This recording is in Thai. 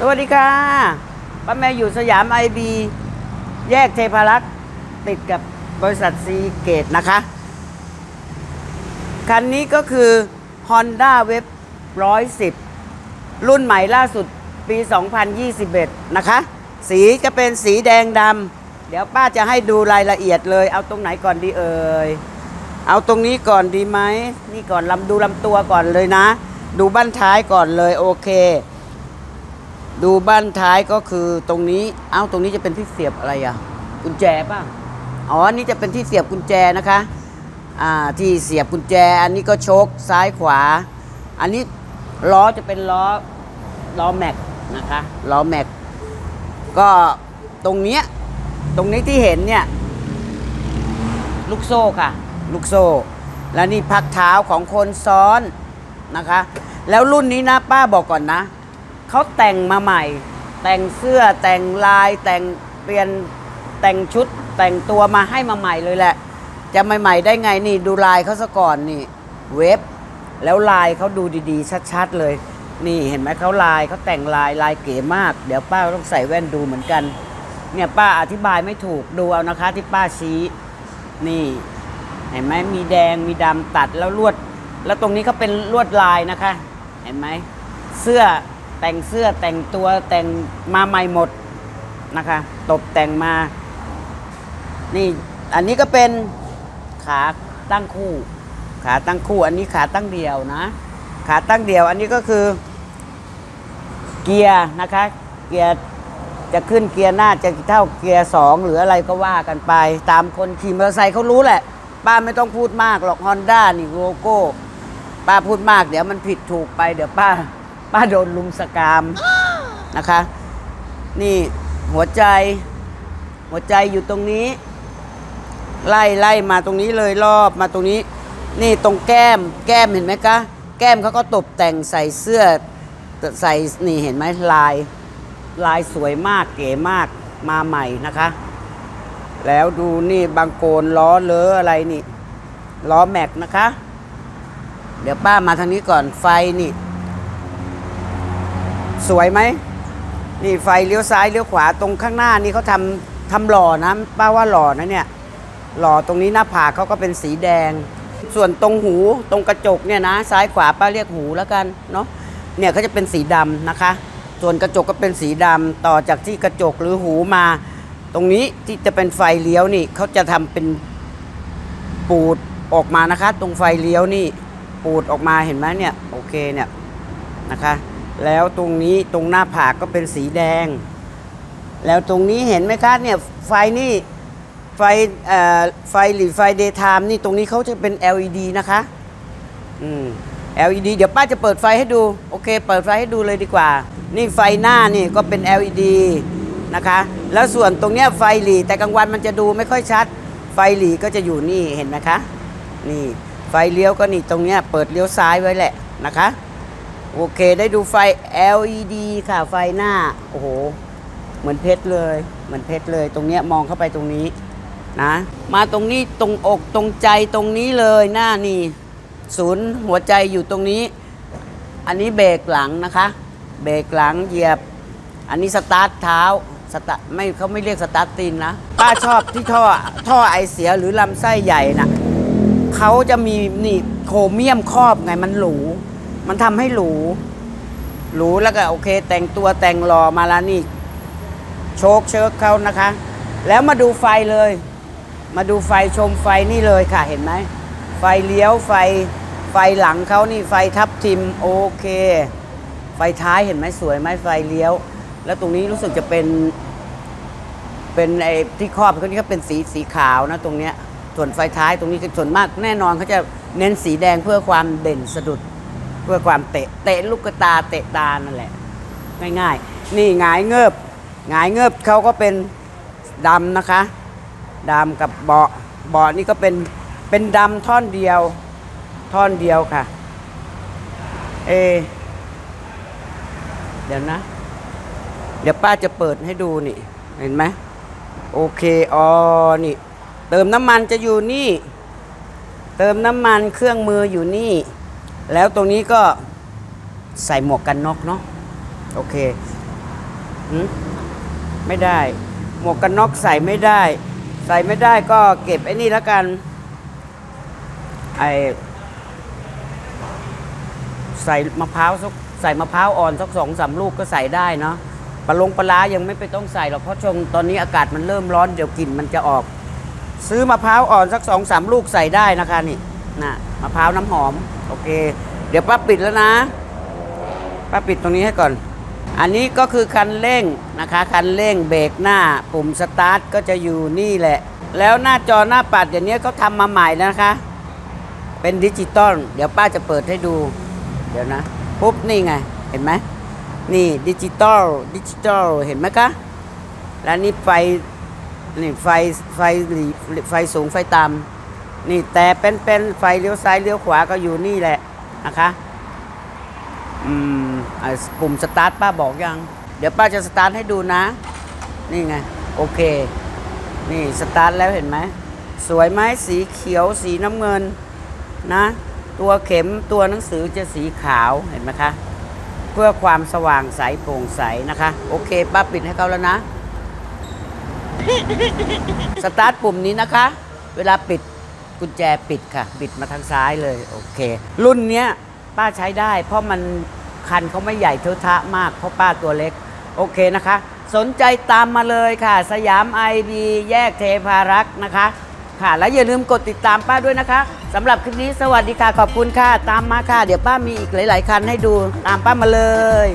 สวัสดีค่ะป้าแมวอยู่สยามไอบีแยกเทพารักษ์ติดกับบริษัทซีเกตนะคะ คันนี้ก็คือ Honda w e b 110 รุ่นใหม่ล่าสุดปี 2021 นะคะ สีจะเป็นสีแดงดำเดี๋ยวป้าจะให้ดูรายละเอียดเลย เอาตรงไหนก่อนดีเอ่ย เอาตรงนี้ก่อนดีไหมนี่ก่อนลำดูลำตัวก่อนเลยนะ ดูบ้านท้ายก่อนเลยโอเค ดูบ้านท้ายก็คือตรงนี้ เอ้าตรงนี้จะเป็นที่เสียบอะไรอะกุญแจป่ะอ๋ออันนี้จะเป็นที่เสียบกุญแจนะคะอ่าที่เสียบกุญแจ อันนี้ก็โชคซ้ายขวา อันนี้ล้อจะเป็นล้อล้อแม็กนะคะล้อแม็กก็ตรงเนี้ยตรงนี้ที่เห็นเนี่ย ลูกโซ่ค่ะ ลูกโซ่ แล้วนี่พักเท้าของคนซ้อนนะคะ แล้วรุ่นนี้นะป้าบอกก่อนนะ เขาแต่งมาใหม่ แต่งเสื้อแต่งลายแต่งเปลี่ยนแต่งชุดแต่งตัวมาให้มาใหม่เลยแหละ จะใหม่ ๆ ได้ไงนี่ดูลายเขาซะก่อนนี่ เว็บ แล้วลายเขาดูดีๆ ชัดๆเลย นี่เห็นไหมเขาลายเขาแต่งลายลายเก๋มาก เดี๋ยวป้าต้องใส่แว่นดูเหมือนกันเนี่ยป้าอธิบายไม่ถูกดูเอานะคะที่ป้าชี้นี่ เห็นไหมมีแดงมีดำตัดแล้วลวด แล้วตรงนี้ก็เป็นลวดลายนะคะ เห็นไหมเสื้อแต่งเสื้อแต่งตัวแต่งมาใหม่หมดนะคะตกแต่งมา นี่อันนี้ก็เป็นขาตั้งคู่ ขาตั้งคู่ อันนี้ขาตั้งเดียวนะ ขาตั้งเดียว อันนี้ก็คือ เกียร์นะคะ เกียร์จะขึ้นเกียร์หน้าจะเท่าเกียร์สองหรืออะไรก็ว่ากันไป ตามคนขี่มอเตอร์ไซค์เขารู้แหละ ป้าไม่ต้องพูดมากหรอกฮอนด้านี่โลโก้ ป้าพูดมาก เดี๋ยวมันผิดถูกไป เดี๋ยวป้า ป้าโดนลุมสกามนะคะ นี่หัวใจ หัวใจอยู่ตรงนี้ ไล่ไล่มาตรงนี้เลยรอบมาตรงนี้ นี่ตรงแก้ม แก้มเห็นไหมคะ แก้มเขาก็ตกแต่งใส่เสื้อใส่นี่เห็นไหมลาย ลายสวยมากเก๋มากมาใหม่นะคะ แล้วดูนี่บางโกนล้อเลออะไรนี่ ล้อแม็กนะคะ เดี๋ยวป้ามาทางนี้ก่อนไฟนี่ สวยไหม นี่ไฟเลี้ยวซ้ายเลี้ยวขวาตรงข้างหน้านี่เขาทำทำหล่อนะ ป้าว่าหล่อนะเนี่ย หล่อตรงนี้หน้าผากเขาก็เป็นสีแดง ส่วนตรงหูตรงกระจกเนี่ยนะ ซ้ายขวาป้าเรียกหูแล้วกันเนาะเนี่ยเขาจะเป็นสีดำนะคะ ส่วนกระจกก็เป็นสีดำต่อจากที่กระจกหรือหูมา ตรงนี้ที่จะเป็นไฟเลี้ยวนี่เขาจะทำเป็นปูดออกมานะคะ ตรงไฟเลี้ยวนี่ปูดออกมาเห็นไหมเนี่ยโอเคเนี่ยนะคะ แล้วตรงนี้ตรงหน้าผากก็เป็นสีแดง แล้วตรงนี้เห็นไหมคะเนี่ยไฟนี่ไฟเอ่อไฟหรือไฟเดย์ไทม์นี่ตรงนี้เขาจะเป็น LED นะคะอืม LED เดี๋ยวป้าจะเปิดไฟให้ดู โอเค เปิดไฟให้ดูเลยดีกว่า นี่ไฟหน้านี่ก็เป็น LED นะคะ แล้วส่วนตรงเนี้ยไฟหลีแต่กลางวันมันจะดูไม่ค่อยชัด ไฟหลีก็จะอยู่นี่เห็นไหมคะ นี่ไฟเลี้ยวก็นี่ตรงเนี้ยเปิดเลี้ยวซ้ายไว้แหละนะคะ โอเคได้ดูไฟ LED ค่ะไฟหน้า โอ้โห เหมือนเพชรเลย เหมือนเพชรเลย ตรงเนี้ยมองเข้าไปตรงนี้นะ มาตรงนี้ตรงอกตรงใจตรงนี้เลยหน้านี่ศูนย์หัวใจอยู่ตรงนี้ อันนี้เบรกหลังนะคะ เบรกหลังเหยียบ อันนี้สตาร์ทเท้า สตาไม่เขาไม่เรียกสตาร์ตีนนะ ป้าชอบที่ท่อท่อไอเสียหรือลำไส้ใหญ่น่ะเขาจะมีนี่โครเมียมครอบไงมันหรู มันทำให้หรู หรูแล้วก็โอเค แต่งตัวแต่งหล่อมาแล้วนี่ โชคเชิกเขานะคะ แล้วมาดูไฟเลย มาดูไฟชมไฟนี่เลยค่ะเห็นไหม ไฟเลี้ยวไฟไฟหลังเขานี่ไฟทับทิมโอเค ไฟท้ายเห็นไหมสวยไหมไฟเลี้ยว แล้วตรงนี้รู้สึกจะเป็น เป็นไอ้ที่ครอบเขานี่ก็เป็นสีสีขาวนะตรงเนี้ยส่วนไฟท้ายตรงนี้ก็ส่วนมากแน่นอนเขาจะเน้นสีแดงเพื่อความเด่นสะดุด เพื่อความเตะเตะลูกตาเตะตานั่นแหละ ง่ายๆ นี่หงายเงิบหงายเงิบเขาก็เป็นดำนะคะดำกับเบาะเบาะนี่ก็เป็นเป็นดำท่อนเดียว ท่อนเดียวค่ะ เอ เดี๋ยวนะ เดี๋ยวป้าจะเปิดให้ดูนี่ เห็นไหม โอเคอ๋อนี่ เติมน้ำมันจะอยู่นี่ เติมน้ำมันเครื่องมืออยู่นี่ แล้วตรงนี้ก็ใส่หมวกกันน็อกเนาะโอเคหืมไม่ได้ หมวกกันน็อกใส่ไม่ได้ ใส่ไม่ได้ก็เก็บไอ้นี่แล้วกันไอใส่มะพร้าวสักใส่มะพร้าวอ่อนสักสองสามลูกก็ใส่ได้เนาะ ปลาลงปลาร้ายังไม่ไปต้องใส่หรอกเพราะชงตอนนี้อากาศมันเริ่มร้อนเดี๋ยวกลิ่นมันจะออก ซื้อมะพร้าวอ่อนสักสองสามลูกใส่ได้นะคะนี่นะมะพร้าวน้ำหอมโอเค เดี๋ยวป้าปิดแล้วนะป้าปิดตรงนี้ให้ก่อน อันนี้ก็คือคันเร่งนะคะคันเร่งเบรกหน้าปุ่มสตาร์ทก็จะอยู่นี่แหละ แล้วหน้าจอหน้าปัดเดี๋ยวนี้เขาทำมาใหม่นะคะ เป็นดิจิตอลเดี๋ยวป้าจะเปิดให้ดู เดี๋ยวนะปุ๊บนี่ไง เห็นไหม นี่ดิจิตอลดิจิตอลเห็นไหมคะแล้วนี่ไฟนี่ไฟไฟหลีไฟสูงไฟต่ำนี่แต่เป็นเป็นไฟเลี้ยวซ้ายเลี้ยวขวาก็อยู่นี่แหละนะคะอืมอปุ่มสตาร์ทป้าบอกยัง เดี๋ยวป้าจะสตาร์ทให้ดูนะ นี่ไง โอเค นี่สตาร์ทแล้วเห็นไหม สวยไหมสีเขียวสีน้ำเงินนะ ตัวเข็มตัวหนังสือจะสีขาวเห็นไหมคะ เพื่อความสว่างใสโปร่งใสนะคะ โอเคป้าปิดให้เขาแล้วนะ สตาร์ทปุ่มนี้นะคะ เวลาปิดกุญแจปิดค่ะปิดมาทางซ้ายเลย โอเค รุ่นเนี้ยป้าใช้ได้ เพราะมันคันเขาไม่ใหญ่เทอะทะมาก เพราะป้าตัวเล็ก โอเคนะคะ สนใจตามมาเลยค่ะ สยามไอดีแยกเทพารักษ์นะคะ ค่ะ แล้วอย่าลืมกดติดตามป้าด้วยนะคะสำหรับคลิปนี้สวัสดีค่ะขอบคุณค่ะ ตามมาค่ะ เดี๋ยวป้ามีอีกหลาย ๆ คันให้ดูตามป้ามาเลย